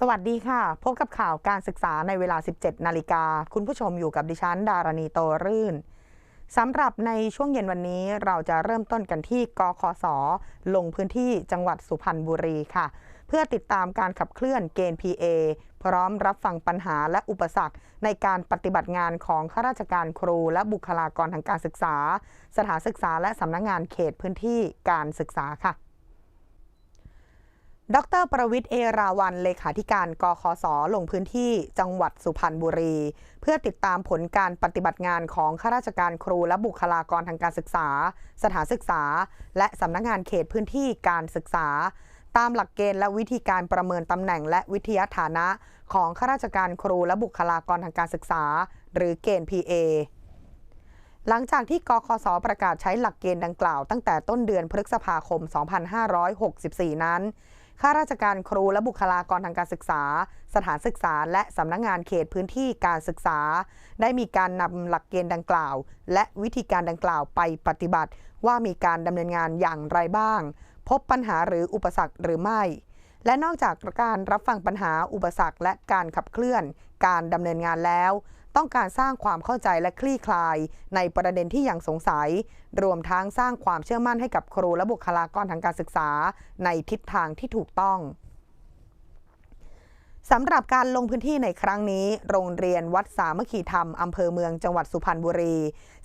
สวัสดีค่ะ พบกับข่าวการศึกษาในเวลา 17 นาฬิกา คุณผู้ชมอยู่กับดิฉัน ดารณีโตรื่นสำหรับในช่วงเย็นวันนี้เราจะเริ่มต้นกันที่กคส ลงพื้นที่จังหวัดสุพรรณบุรีค่ะ เพื่อติดตามการขับเคลื่อนเกณฑ์ PA พร้อมรับฟังปัญหาและอุปสรรค ในการปฏิบัติงานของข้าราชการครูและบุคลากรทางการศึกษา สถานศึกษาและสำนักงงานเขตพื้นที่การศึกษาค่ะ ดร ประวิทย์เอราวัน เลขาธิการ กคส ลงพื้นที่จังหวัดสุพรรณบุรี เพื่อติดตามผลการปฏิบัติงานของข้าราชการครูและบุคลากรทางการศึกษา สถานศึกษา และสำนักงงานเขตพื้นที่การศึกษา ตามหลักเกณฑ์และวิธีการประเมินตำแหน่งและวิทยาฐานะของข้าราชการครูและบุคลากรทางการศึกษา หรือเกณฑ์ PA หลังจากที่กคสประกาศใช้หลักเกณฑ์ดังกล่าวตั้งแต่ต้นเดือนพฤษภาคม 2564 นั้น ข้าราชการครูและบุคลากรทางการศึกษา สถานศึกษา และสำนักงงานเขตพื้นที่การศึกษา ได้มีการนำหลักเกณฑ์ดังกล่าว และวิธีการดังกล่าวไปปฏิบัติ ว่ามีการดำเนินงานอย่างไรบ้าง พบปัญหาหรืออุปสรรคหรือไม่และนอกจากการรับฟังปัญหาอุปสรรคและการขับเคลื่อน การดำเนินงานแล้ว ต้องการสร้างความเข้าใจและคลี่คลาย ในประเด็นที่ยังสงสัย รวมทั้งสร้างความเชื่อมั่นให้กับครูและบุคลากรทางการศึกษา ในทิศทางที่ถูกต้องสำหรับการลงพื้นที่ในครั้งนี้ โรงเรียนวัดสามัคคีธรรม อำเภอเมืองจังหวัดสุพรรณบุรี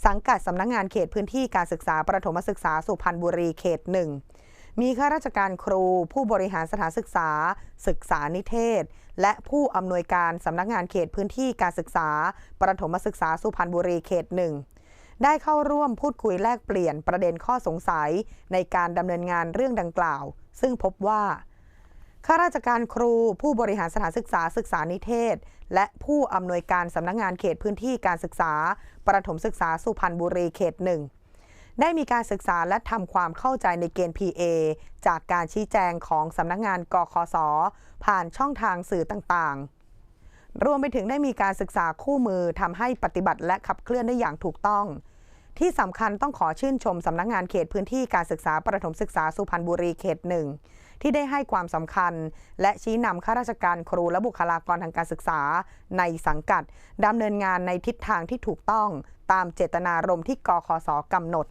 สังกัดสำนักงงานเขตพื้นที่การศึกษาประถมศึกษาสุพรรณบุรีเขตหนึ่ง มีข้าราชการครู ผู้บริหารสถานศึกษา ศึกษานิเทศ และผู้อำนวยการสำนักงานเขตพื้นที่การศึกษา ประถมศึกษาสุพรรณบุรีเขตหนึ่งได้เข้าร่วมพูดคุยแลกเปลี่ยนประเด็นข้อสงสัยในการดำเนินงานเรื่องดังกล่าว ซึ่งพบว่าข้าราชการครู ผู้บริหารสถานศึกษาศึกษานิเทศ และผู้อำนวยการสำนักงงานเขตพื้นที่การศึกษา ประถมศึกษาสุพรรณบุรีเขตหนึ่ง ได้มีการศึกษาและทำความเข้าใจในเกณฑ์ PA จากการชี้แจงของสำนักงงานกคส ผ่านช่องทางสื่อต่างๆ รวมไปถึงได้มีการศึกษาคู่มือทำให้ปฏิบัติและขับเคลื่อนได้อย่างถูกต้อง ที่สำคัญต้องขอชื่นชมสำนักงงานเขตพื้นที่การศึกษาประถมศึกษาสุพรรณบุรีเขตหนึ่งที่ได้ให้ความสำคัญ และชี้นำข้าราชการครูและบุคลากรทางการศึกษา ในสังกัดดำเนินงานในทิศทางที่ถูกต้อง ตามเจตนารมณ์ที่กคสกำหนด